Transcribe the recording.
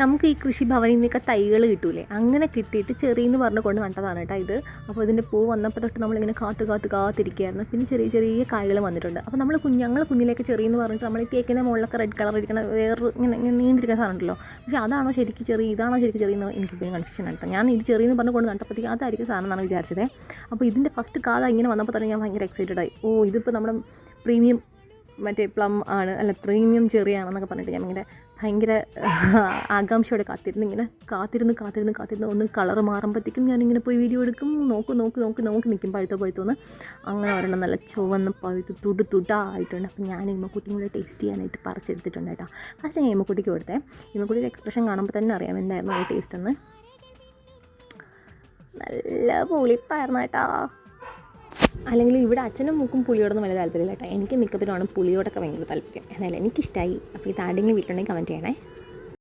നമുക്ക് ഈ കൃഷിഭവനിൽ നിന്നൊക്കെ തൈകൾ കിട്ടൂലേ? അങ്ങനെ കിട്ടിയിട്ട് ചെറിയെന്ന് പറഞ്ഞ് കൊണ്ട് നട്ടതാണ് കേട്ടോ ഇത്. അപ്പോൾ ഇതിന്റെ പൂ വന്നപ്പോൾ തൊട്ട് നമ്മളിങ്ങനെ കാത്ത് കാത്ത് കാത്തിരിക്കുകയായിരുന്നു. പിന്നെ ചെറിയ ചെറിയ കായകൾ വന്നിട്ടുണ്ട്. അപ്പോൾ നമ്മൾ കുഞ്ഞ് ഞങ്ങൾ കുഞ്ഞിലേക്ക് ചെറിയെന്ന് പറഞ്ഞിട്ട് നമ്മൾ കേക്കിന്റെ മുകളിലൊക്കെ റെഡ് കളർ ഇരിക്കണ വേറെ ഇങ്ങനെ ഇങ്ങനെ നീണ്ടിരിക്കുന്ന സാധനം ഉണ്ടല്ലോ. പക്ഷേ അതാണോ ശരിക്കും ചെറിയ ഇതാണോ ശരിക്കും ചെറിയ എനിക്ക് പിന്നെ കൺഫ്യൂഷൻ ആട്ടോ ഞാൻ ഇത് ചെറിയെന്ന് പറഞ്ഞ് കൊണ്ട് നട്ടപ്പോഴത്തേക്ക് അതായിരിക്കും സാധനം എന്നാണ് വിചാരിച്ചത്. അപ്പോൾ ഇതിന്റെ ഫസ്റ്റ് കാത ഇങ്ങനെ വന്നപ്പോൾ തന്നെ ഞാൻ ഭയങ്കര എക്സൈറ്റഡ് ആയി. ഓ ഇതിപ്പോൾ നമ്മുടെ പ്രീമിയം മറ്റേ പ്ലം ആണ് അല്ല പ്രീമിയം ചെറിയാണെന്നൊക്കെ പറഞ്ഞിട്ട് ഞാൻ ഇങ്ങനെ ഭയങ്കര ആകാംക്ഷയോടെ കാത്തിരുന്ന് ഇങ്ങനെ കാത്തിരുന്ന് കാത്തിരുന്ന് കാത്തിരുന്ന് ഒന്ന് കളർ മാറുമ്പോഴത്തേക്കും ഞാനിങ്ങനെ പോയി വീഡിയോ എടുക്കും. നോക്ക് നോക്ക് നോക്ക് നോക്കി നിൽക്കും പഴുത്തോ പഴുത്തോന്ന് അങ്ങനെ ഒരെണ്ണം നല്ല ചുവന്ന് പഴുത്ത് തുടു തുടായിട്ടുണ്ട്. അപ്പം ഞാൻ ഇമ്മക്കുട്ടിയും കൂടെ ടേസ്റ്റ് ചെയ്യാനായിട്ട് പറിച്ചെടുത്തിട്ടുണ്ട് കേട്ടോ. ഫസ്റ്റ് ഞാൻ ഇമ്മക്കുട്ടിക്ക് കൊടുത്തേ. ഇമ്മക്കുട്ടിയുടെ എക്സ്പ്രഷൻ കാണുമ്പോൾ തന്നെ അറിയാം എന്തായിരുന്നു ആ ടേസ്റ്റ് എന്ന്. നല്ല പുളിപ്പായിരുന്നു കേട്ടോ. അല്ലെങ്കിൽ ഇവിടെ അച്ഛനും മൂക്കും പുളിയോടൊന്നും വലിയ താല്പര്യമില്ല കേട്ടോ. എനിക്ക് മിക്കപ്പോഴും പുളിയോടൊക്കെ ഭയങ്കര താല്പര്യം. എന്നാലും എനിക്കിഷ്ടമായി അപ്പോൾ ഇത് ആരെങ്കിലും വീട്ടിലുണ്ടെങ്കിൽ കമന്റ് ചെയ്യണേ.